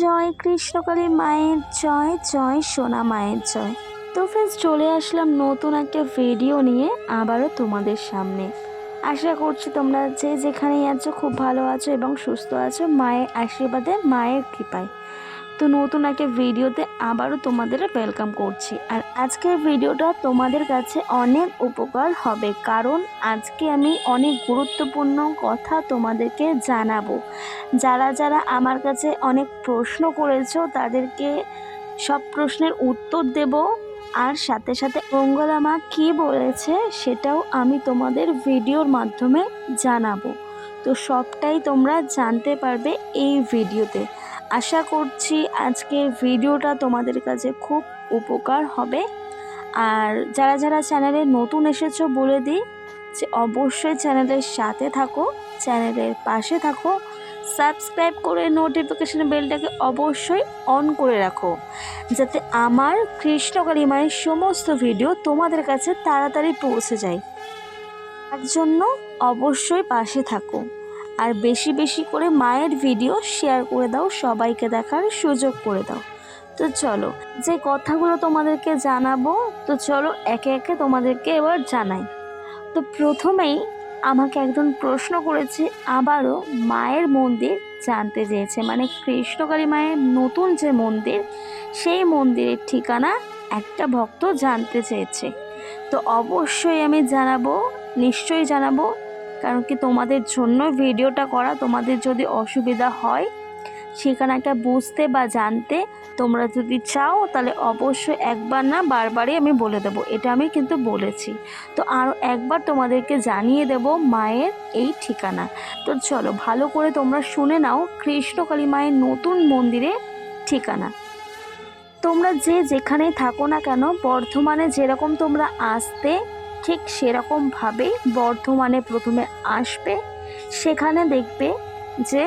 জয় কৃষ্ণকালী মায়ের জয় জয় সোনা মায়ের জয়। তো ফ্রেন্ডস চলে আসলাম নতুন একটা ভিডিও নিয়ে আবারও তোমাদের সামনে। আশা করছি তোমরা যে যেখানেই আছো খুব ভালো আছো এবং সুস্থ আছো, মায়ের আশীর্বাদে, মায়ের কৃপায়। তো নতুন একটা ভিডিওতে আবারও তোমাদের ওয়েলকাম করছি। আর আজকের ভিডিওটা তোমাদের কাছে অনেক উপকার হবে, কারণ আজকে আমি অনেক গুরুত্বপূর্ণ কথা তোমাদেরকে জানাব। যারা যারা আমার কাছে অনেক প্রশ্ন করেছ, তাদেরকে সব প্রশ্নের উত্তর দেব। আর সাথে সাথে মঙ্গলা মা কী বলেছে সেটাও আমি তোমাদের ভিডিওর মাধ্যমে জানাব। তো সবটাই তোমরা জানতে পারবে এই ভিডিওতে। আশা করছি আজকের ভিডিওটা তোমাদের কাছে খুব উপকার হবে। আর যারা যারা চ্যানেলে নতুন এসেছ বলে দিই যে অবশ্যই চ্যানেলের সাথে থাকো, চ্যানেলের পাশে থাকো, সাবস্ক্রাইব করে নোটিফিকেশন বেলটাকে অবশ্যই অন করে রাখো। যাতে আমার কৃষ্ণকালী মায়ের সমস্ত ভিডিও তোমাদের কাছে তাড়াতাড়ি পৌঁছে যায়। তার জন্য অবশ্যই পাশে থাকো। আর বেশি বেশি করে মায়ের ভিডিও শেয়ার করে দাও, সবাইকে দেখার সুযোগ করে দাও। তো চলো, যে কথাগুলো তোমাদেরকে জানাব, তো চলো একে একে তোমাদেরকে এবার জানাই। তো প্রথমেই আমাকে একজন প্রশ্ন করেছে, আবারও মায়ের মন্দির জানতে চেয়েছে। মানে কৃষ্ণকালী মায়ের নতুন যে মন্দির, সেই মন্দিরের ঠিকানা একটা ভক্ত জানতে চেয়েছে। তো অবশ্যই আমি জানাব, নিশ্চয়ই জানাব কারণ কি তোমাদের জন্য ভিডিওটা করা, তোমাদের যদি অসুবিধা হয় ঠিকানাটা বুঝতে বা জানতে তোমরা যদি চাও, তাহলে অবশ্যই একবার না বারবারই আমি বলে দেবো। এটা আমি কিন্তু বলেছি। তো আরও একবার তোমাদেরকে জানিয়ে দেব মায়ের এই ঠিকানা। তো চলো, ভালো করে তোমরা শুনে নাও কৃষ্ণকালী মায়ের নতুন মন্দিরে ঠিকানা। তোমরা যে যেখানেই থাকো না কেন, বর্ধমানে যেরকম তোমরা আসতে ঠিক সেরকমভাবেই বর্ধমানে প্রথমে আসবে। সেখানে দেখবে যে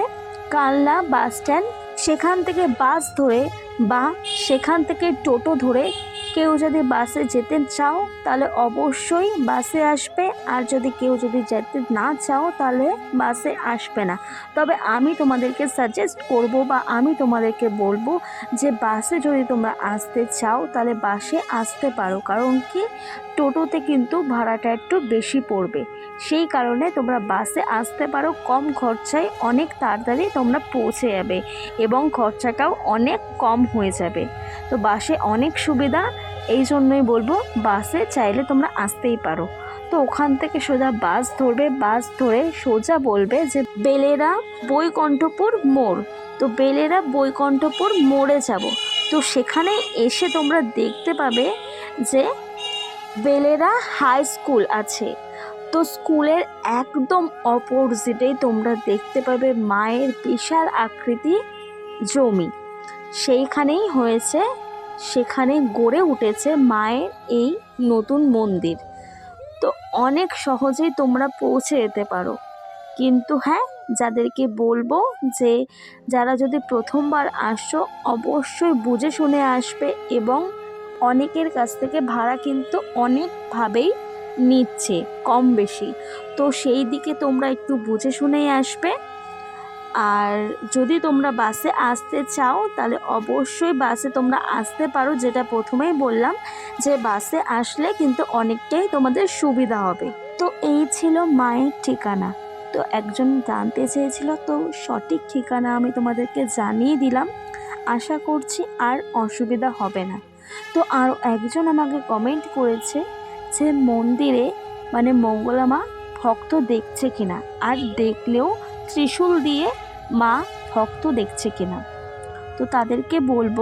কালনা বাস স্ট্যান্ড সেখান থেকে বাস ধরে বা সেখান থেকে টোটো ধরে কেউ যদি বাসে যেতে চাও, তাহলে অবশ্যই বাসে আসবে। আর যদি কেউ যদি যেতে না চাও, তাহলে বাসে আসবে না। তবে আমি তোমাদেরকে সাজেস্ট করব বা আমি তোমাদেরকে বলব যে বাসে যদি তোমরা আসতে চাও, তাহলে বাসে আসতে পারো। কারণ কি? টোটোতে কিন্তু ভাড়াটা একটু বেশি পড়বে। সেই কারণে তোমরা বাসে আসতে পারো। কম খরচায় অনেক তাড়াতাড়ি তোমরা পৌঁছে যাবে এবং খরচাটাও অনেক কম হয়ে যাবে। তো বাসে অনেক সুবিধা, এই জন্যই বলব বাসে চাইলে তোমরা আসতেই পারো। তো ওখান থেকে সোজা বাস ধরবে, বাস ধরে সোজা বলবে যে বেলেরা বৈকণ্ঠপুর মোড়। তো বেলেরা বৈকণ্ঠপুর মোড়ে যাব। তো সেখানে এসে তোমরা দেখতে পাবে যে বেলেরা হাই স্কুল আছে। তো স্কুলের একদম অপোজিটেই তোমরা দেখতে পাবে মায়ের বিশাল আকৃতি জমি। সেইখানেই হয়েছে, সেখানে গড়ে উঠেছে মায়ের এই নতুন মন্দির। তো অনেক সহজেই তোমরা পৌঁছে যেতে পারো। কিন্তু হ্যাঁ যাদেরকে বলব যে, যারা যদি প্রথমবার আসছো অবশ্যই বুঝে শুনে আসবে এবং অনেকের কাছ থেকে ভাড়া কিন্তু অনেকভাবেই নিচ্ছে, কম বেশি। তো সেই দিকে তোমরা একটু বুঝে শুনেই আসবে। আর যদি তোমরা বাসে আসতে চাও, তাহলে অবশ্যই বাসে তোমরা আসতে পারো। যেটা প্রথমেই বললাম যে বাসে আসলে কিন্তু অনেকটাই তোমাদের সুবিধা হবে। তো এই ছিল মায়ের ঠিকানা। তো একজন জানতে চেয়েছিল, তো সঠিক ঠিকানা আমি তোমাদেরকে জানিয়ে দিলাম। আশা করছি আর অসুবিধা হবে না। তো আরও একজন আমাকে কমেন্ট করেছে যে মন্দিরে মানে মঙ্গলামা ভক্ত দেখছে কিনা। আর দেখলেও ত্রিশূল দিয়ে মা ভক্ত দেখছে কিনা। তো তাদেরকে বলব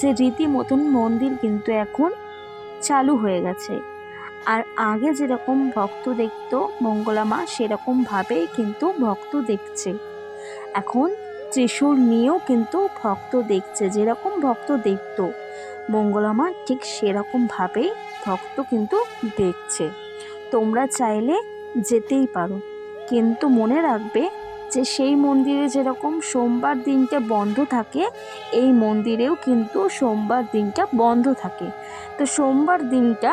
যে রীতিমতন মন্দির কিন্তু এখন চালু হয়ে গেছে। আর আগে যেরকম ভক্ত দেখতো মঙ্গলা মা সেরকমভাবেই কিন্তু ভক্ত দেখছে। এখন ত্রিশূল নিয়েও কিন্তু ভক্ত দেখছে, যেরকম ভক্ত দেখতো মঙ্গলা মা, ঠিক সেরকমভাবেই ভক্ত কিন্তু দেখছে। তোমরা চাইলে যেতেই পারো, কিন্তু মনে রাখবে যে সেই মন্দিরে যেরকম সোমবার দিনটা বন্ধ থাকে, এই মন্দিরেও কিন্তু সোমবার দিনটা বন্ধ থাকে। তো সোমবার দিনটা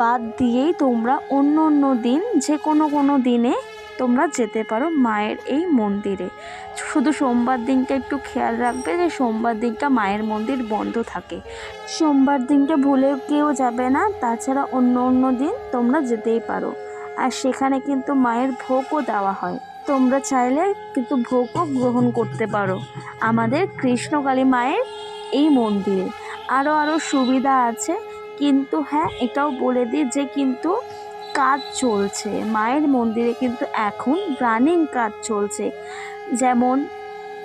বাদ দিয়েই তোমরা অন্য অন্য দিন যে কোনো কোনো দিনে তোমরা যেতে পারো মায়ের এই মন্দিরে। শুধু সোমবার দিনটা একটু খেয়াল রাখবে যে সোমবার দিনটা মায়ের মন্দির বন্ধ থাকে। সোমবার দিনটা ভুলে কেউ যাবে না, তাছাড়া অন্য অন্য দিন তোমরা যেতেই পারো। আর সেখানে কিন্তু মায়ের ভোগও দেওয়া হয়। তোমরা চাইলে কিন্তু ভোগও গ্রহণ করতে পারো। আমাদের কৃষ্ণকালী মায়ের এই মন্দিরে। আরও আরও সুবিধা আছে। কিন্তু হ্যাঁ এটাও বলে দিই যে কিন্তু কাজ চলছে। মায়ের মন্দিরে কিন্তু এখন রানিং কাজ চলছে। যেমন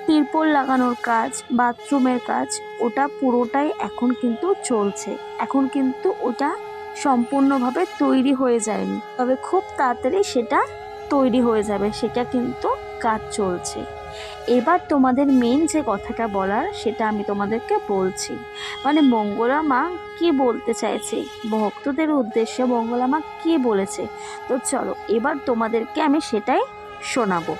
তিরপল লাগানোর কাজ, বাথরুমের কাজ, ওটা পুরোটাই এখন কিন্তু চলছে। এখন কিন্তু ওটা সম্পূর্ণভাবে তৈরি হয়ে যায়নি। তবে খুব তাড়াতাড়ি সেটা তৈরি হয়ে যাবে, সেটা কিন্তু কাজ চলছে। এবার তোমাদের মেন যে কথাটা বলার, সেটা আমি তোমাদেরকে বলছি। মানে মঙ্গলা মা কি বলতে চাইছে? ভক্তদের উদ্দেশ্যে মঙ্গলা মা কি বলেছে? তো চলো, এবার তোমাদেরকে আমি সেটাই শোনাবো।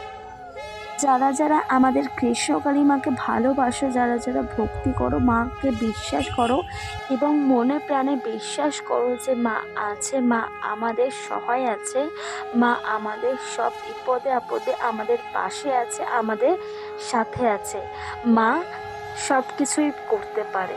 যারা যারা আমাদের কৃষ্ণকালী মাকে ভালোবাসো, যারা যারা ভক্তি করো, মাকে বিশ্বাস করো এবং মনে প্রাণে বিশ্বাস করো যে মা আছে, মা আমাদের সহায় আছে, মা আমাদের সব বিপদে আপদে আমাদের পাশে আছে, আমাদের সাথে আছে। মা সব কিছুই করতে পারে।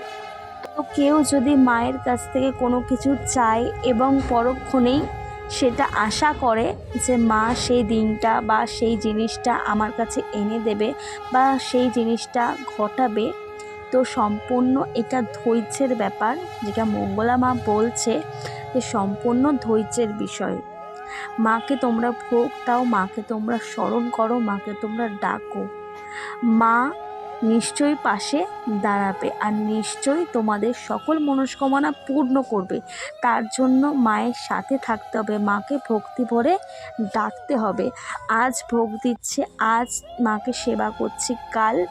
তো কেউ যদি মায়ের কাছ থেকে কোনো কিছু চায় এবং পরক্ষণেই সেটা আশা করে যে মা সেই দিনটা বা সেই জিনিসটা আমার কাছে এনে দেবে বা সেই জিনিসটা ঘটাবে। তো সম্পূর্ণ এটা ধৈর্যের ব্যাপার, যেটা মঙ্গলা মা বলছে যে সম্পূর্ণ ধৈর্যের বিষয়। মাকে তোমরা ভোগ দাও, মাকে তোমরা স্মরণ করো, মাকে তোমরা ডাকো। মা নিশ্চয়ই পাশে দাঁড়াবে আর নিশ্চয়ই তোমাদের সকল মনস্কামনা পূর্ণ করবে। তার জন্য মায়ের সাথে থাকতে হবে, মাকে ভক্তি ভরে ডাকতে হবে। আজ ভোগ দিচ্ছে, আজ মাকে সেবা করছি। কাল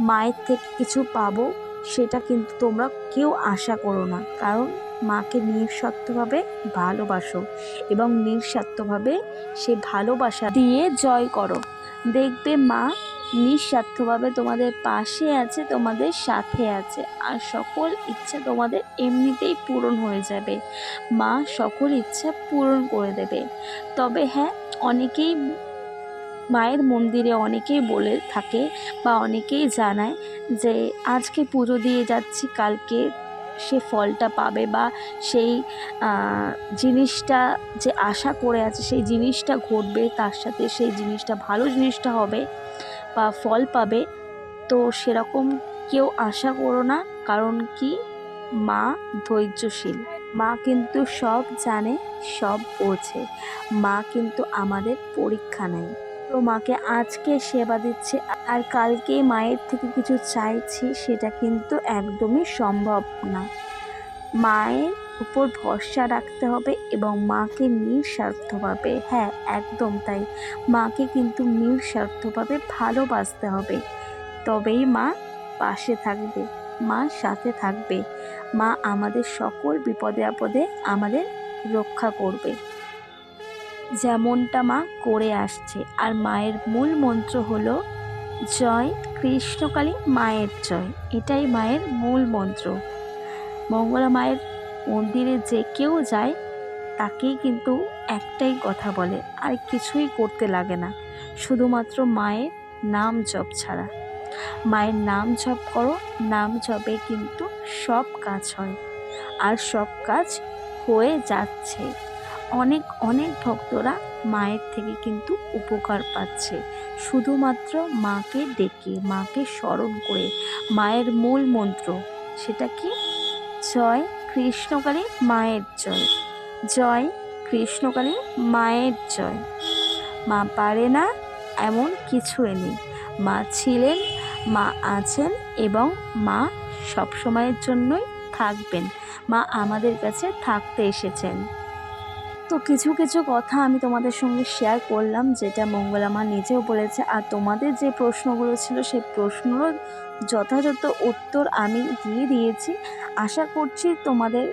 মায়ের থেকে কিছু পাবো সেটা কিন্তু তোমরা কেউ আশা করো না। কারণ মাকে নিঃস্বার্থভাবে ভালোবাসো এবং নিঃস্বার্থভাবে সে ভালোবাসা দিয়ে জয় করো। দেখবে মা নিঃস্বার্থভাবে তোমাদের পাশে আছে, তোমাদের সাথে আছে আর সকল ইচ্ছা তোমাদের এমনিতেই পূরণ হয়ে যাবে। মা সকল ইচ্ছা পূরণ করে দেবে। তবে হ্যাঁ অনেকেই মায়ের মন্দিরে অনেকেই বলে থাকে বা অনেকেই জানায় যে আজকে পুজো দিয়ে যাচ্ছি, কালকে সে ফলটা পাবে বা সেই জিনিসটা যে আশা করে আছে, সেই জিনিসটা ঘটবে, তার সাথে সেই জিনিসটা, ভালো জিনিসটা হবে বা ফল পাবে। তো সেরকম কেউ আশা করো না, কারণ কি? মা ধৈর্যশীল। মা কিন্তু সব জানে, সব বোঝে। মা কিন্তু আমাদের পরীক্ষা নেয়। তো মাকে আজকে সেবা দিচ্ছে, আর কালকে মায়ের থেকে কিছু চাইছি, সেটা কিন্তু একদমই সম্ভব না। মায়ের উপর ভরসা রাখতে হবে এবং মাকে নিঃস্বার্থভাবে হ্যাঁ একদম তাই, মাকে কিন্তু নিঃস্বার্থভাবে ভালোবাসতে হবে। তবেই মা পাশে থাকবে, মা সাথে থাকবে, মা আমাদের সকল বিপদে আপদে আমাদের রক্ষা করবে। যেমনটা মা করে আসছে। আর মায়ের মূল মন্ত্র হলো, জয় কৃষ্ণকালী মায়ের জয়। এটাই মায়ের মূল মন্ত্র। মঙ্গলা মায়ের মন্দিরে যে কেউ যায়, তাকেই কিন্তু একটাই কথা বলে, আর কিছুই করতে লাগে না। শুধুমাত্র মায়ের নাম জপ ছাড়া। মায়ের নাম জপ করো, নাম জপে কিন্তু সব কাজ হয়। আর সব কাজ হয়ে যাচ্ছে। অনেক অনেক ভক্তরা মায়ের থেকে কিন্তু উপকার পাচ্ছে। শুধুমাত্র মাকে ডেকে, মাকে স্মরণ করে, মায়ের মূল মন্ত্র, সেটা কি? জয় কৃষ্ণকালী মায়ের জয়। জয় কৃষ্ণকালী মায়ের জয়। মা পারে না এমন কিছুই নেই মা ছিলেন, মা আছেন এবং মা সবসময়ের জন্যই থাকবেন। মা আমাদের কাছে থাকতে এসেছেন। তো কিছু কিছু কথা আমি তোমাদের সঙ্গে শেয়ার করলাম, যেটা মঙ্গলা মা নিজেও বলেছে। আর তোমাদের যে প্রশ্নগুলো ছিল সেই প্রশ্নরও যথাযথ উত্তর আমি দিয়ে দিয়েছি। আশা করছি তোমাদের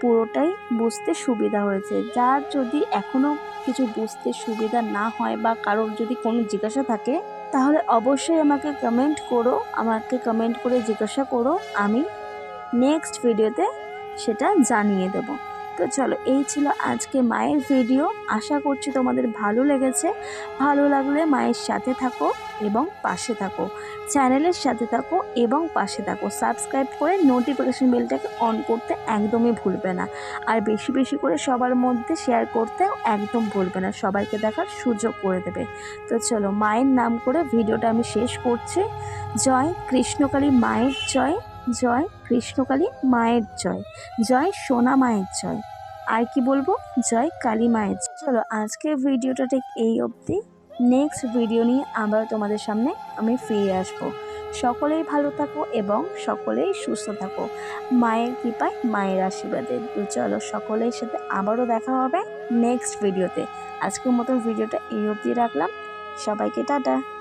পুরোটাই বুঝতে সুবিধা হয়েছে। যার যদি এখনও কিছু বুঝতে সুবিধা না হয় বা কারোর যদি কোনো জিজ্ঞাসা থাকে, তাহলে অবশ্যই আমাকে কমেন্ট করো। আমাকে কমেন্ট করে জিজ্ঞাসা করো। আমি নেক্সট ভিডিওতে সেটা জানিয়ে দেব। তো চলো, এই ছিল আজকে মায়ের ভিডিও আশা করছি তোমাদের ভালো লেগেছে। ভালো লাগলে মায়ের সাথে থাকো এবং পাশে থাকো। চ্যানেলের সাথে থাকো এবং পাশে থাকো। সাবস্ক্রাইব করে নোটিফিকেশন বেলটাকে অন করতে একদমই ভুলবে না। আর বেশি বেশি করে সবার মধ্যে শেয়ার করতেও একদম ভুলবে না। সবাইকে দেখার সুযোগ করে দেবে। তো চলো, মায়ের নাম করে ভিডিওটা আমি শেষ করছি। জয় কৃষ্ণকালী মায়ের জয়। জয় কৃষ্ণকালী মায়ের জয় জয় সোনা মায়ের জয়। আর কি বলব? জয় কালী মায়ের জয়। চলো, আজকের ভিডিওটা ঠিক এই অবধি। নেক্সট ভিডিও নিয়ে আবার তোমাদের সামনে আমি ফিরে আসব। সকলেই ভালো থাকো এবং সকলেই সুস্থ থাকো। মায়ের কৃপায়, মায়ের আশীর্বাদে। চলো, সকলের সাথে আবারও দেখা হবে নেক্সট ভিডিওতে আজকের মতন ভিডিওটা এই অবধি রাখলাম। সবাইকে টাটা।